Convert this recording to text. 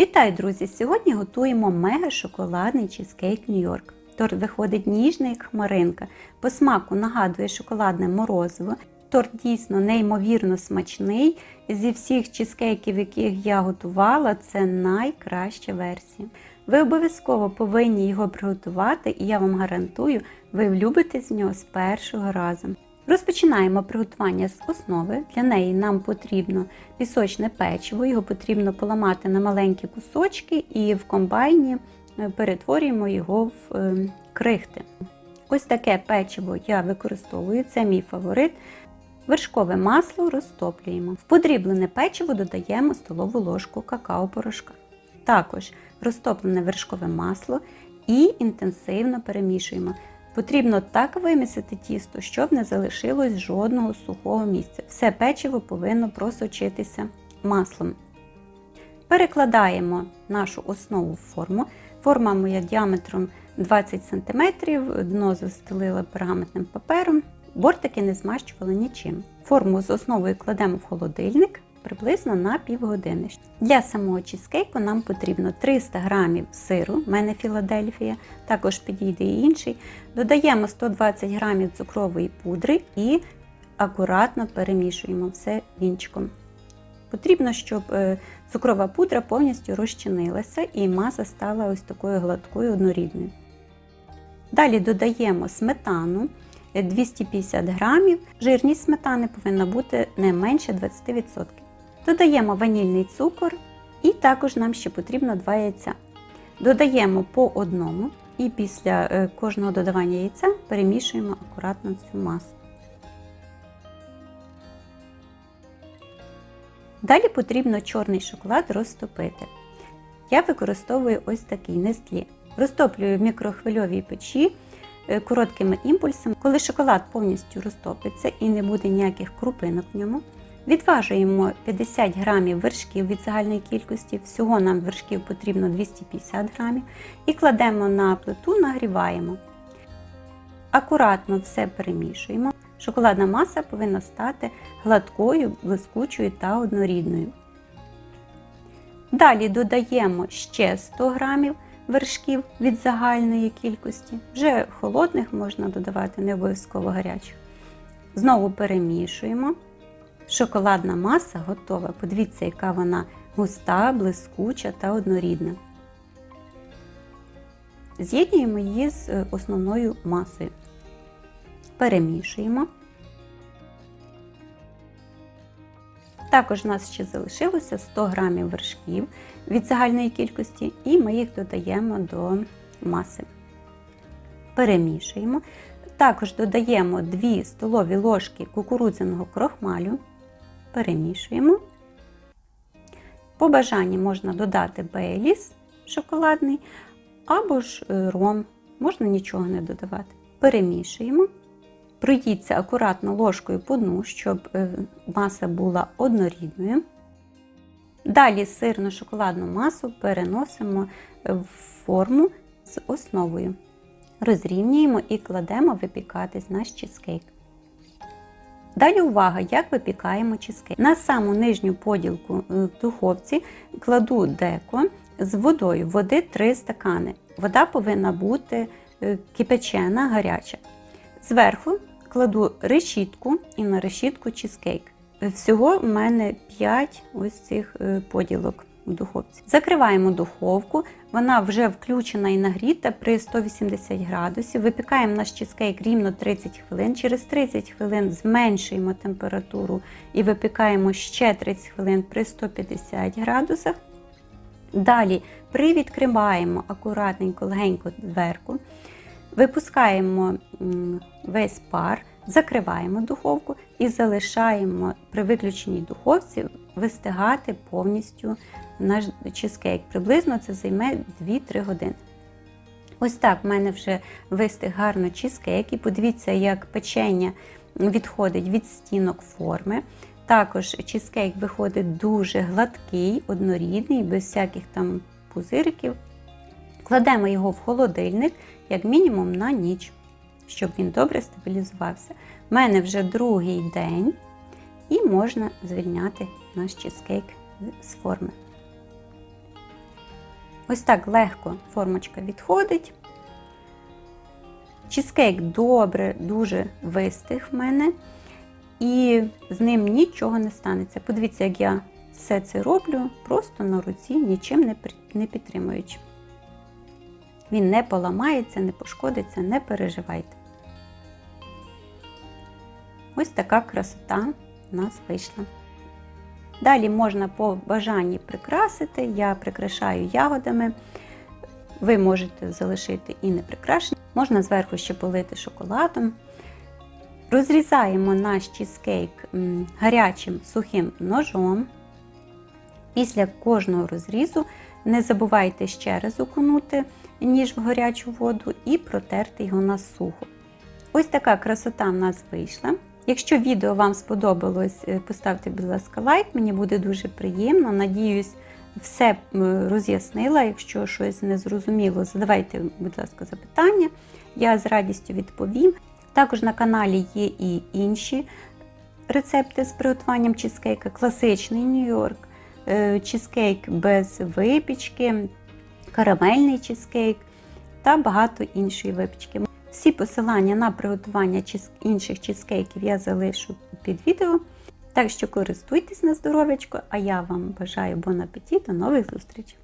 Вітаю, друзі! Сьогодні готуємо мега шоколадний чизкейк Нью-Йорк. Торт виходить ніжний, як хмаринка. По смаку нагадує шоколадне морозиво. Торт дійсно неймовірно смачний. Зі всіх чизкейків, яких я готувала, це найкраща версія. Ви обов'язково повинні його приготувати, і я вам гарантую, ви влюбитесь в нього з першого разу. Розпочинаємо приготування з основи. Для неї нам потрібно пісочне печиво, його потрібно поламати на маленькі кусочки і в комбайні е, перетворюємо його в е, крихти. Ось таке печиво я використовую, це мій фаворит. Вершкове масло розтоплюємо. В подріблене печиво додаємо столову ложку какао-порошка. Також розтоплене вершкове масло і інтенсивно перемішуємо. Потрібно так вимісити тісто, щоб не залишилось жодного сухого місця. Все печиво повинно просочитися маслом. Перекладаємо нашу основу в форму. Форма моя діаметром 20 см, дно застелила пергаментним папером, бортики не змащувала нічим. Форму з основою кладемо в холодильник приблизно на півгодини. Для самого чизкейку нам потрібно 300 г сиру, в мене Філадельфія, також підійде і інший. Додаємо 120 г цукрової пудри і акуратно перемішуємо все вінчиком. Потрібно, щоб е, цукрова пудра повністю розчинилася і маса стала ось такою гладкою однорідною. Далі додаємо сметану 250 грамів. Жирність сметани повинна бути не менше 20%. Додаємо ванільний цукор і також нам ще потрібно 2 яйця. Додаємо по одному і після е, кожного додавання яйця перемішуємо акуратно всю масу. Далі потрібно чорний шоколад розтопити. Я використовую ось такий нестлі. Розтоплюю в мікрохвильовій печі е, короткими імпульсами. Коли шоколад повністю розтопиться і не буде ніяких крупинок в ньому, відважуємо 50 грамів вершків від загальної кількості, всього нам вершків потрібно 250 грамів, і кладемо на плиту, нагріваємо. Акуратно все перемішуємо. Шоколадна маса повинна стати гладкою, блискучою та однорідною. Далі додаємо ще 100 г вершків від загальної кількості. Вже холодних можна додавати, не обов'язково гарячих. Знову перемішуємо. Шоколадна маса готова. Подивіться, яка вона густа, блискуча та однорідна. З'єднуємо її з е, основною масою. Перемішуємо. Також у нас ще залишилося 100 г вершків від загальної кількості, і ми їх додаємо до маси. Перемішуємо. Також додаємо 2 столові ложки кукурудзяного крохмалю, перемішуємо. По бажанні можна додати бейліс шоколадний або ж е, ром, можна нічого не додавати. Перемішуємо. Пройдіться акуратно ложкою по дну, щоб е, маса була однорідною. Далі сирну шоколадну масу переносимо в форму з основою. Розрівнюємо і кладемо випікатись наш чизкейк. Далі увага, як випікаємо чизкейк. На саму нижню поділку е, в духовці кладу деко з водою, води 3 стакани. Вода повинна бути е, кипячена, гаряча. Зверху кладу решітку і на решітку чизкейк. Всього в мене 5 ось цих е, поділок в духовці. Закриваємо духовку, вона вже включена і нагріта при 180 градусів. Випікаємо наш чизкейк рівно 30 хвилин. Через 30 хвилин зменшуємо температуру і випікаємо ще 30 хвилин при 150 градусах. Далі привідкриваємо акуратненько, легенько дверку. Випускаємо весь пар, закриваємо духовку і залишаємо при виключеній духовці вистигати повністю наш чизкейк. Приблизно це займе 2-3 години. Ось так в мене вже вистиг гарно чизкейк. І подивіться, як печення відходить від стінок форми. Також чизкейк виходить дуже гладкий, однорідний, без всяких там пузириків. Кладемо його в холодильник, як мінімум, на ніч, щоб він добре стабілізувався. У мене вже другий день, і можна звільняти наш чизкейк з форми. Ось так легко формочка відходить. Чизкейк добре, дуже вистиг в мене, і з ним нічого не станеться. Подивіться, як я все це роблю просто на руці, нічим не, підтримуючи. Він не поламається, не пошкодиться, не переживайте. Ось така красота у нас вийшла. Далі можна по бажанні прикрасити. Я прикрашаю ягодами. Ви можете залишити і не прикрашені. Можна зверху ще полити шоколадом. Розрізаємо наш чізкейк гарячим сухим ножом. Після кожного розрізу не забувайте ще раз окунути ніж в гарячу воду і протерти його на сухо. Ось така красота в нас вийшла. Якщо відео вам сподобалось, е, поставте, будь ласка, лайк, мені буде дуже приємно. Надіюсь, все роз'яснила. Якщо щось не зрозуміло, задавайте, будь ласка, запитання. Я з радістю відповім. Також на каналі є і інші рецепти з приготуванням чизкейка, класичний Нью-Йорк, е, чизкейк без випічки, карамельний чизкейк та багато іншої випічки. Всі посилання на приготування інших чизкейків я залишу під відео. Так що користуйтесь на здоров'ячко, а я вам бажаю бон апетит, до нових зустрічей!